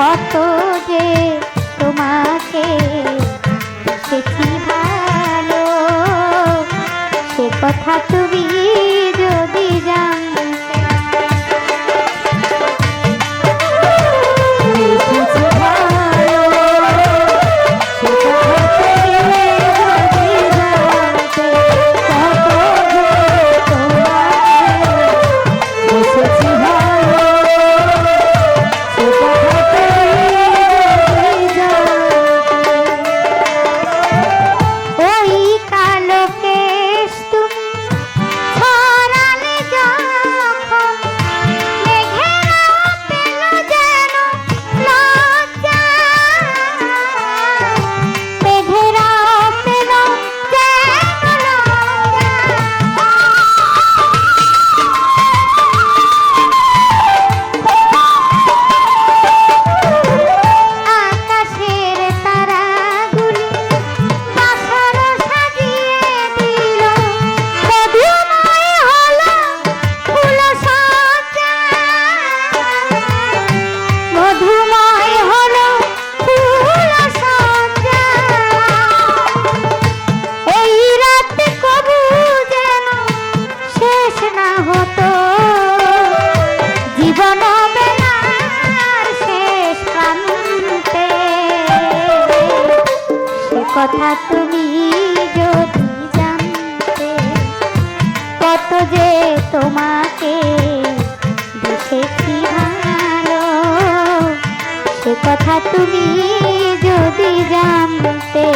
কত যে তোমাকে সে কথা তুমি যদি কথা তুমি যদি জানতে কত যে তোমাকে দেখেছি ভালো সে কথা তুমি যদি জানতে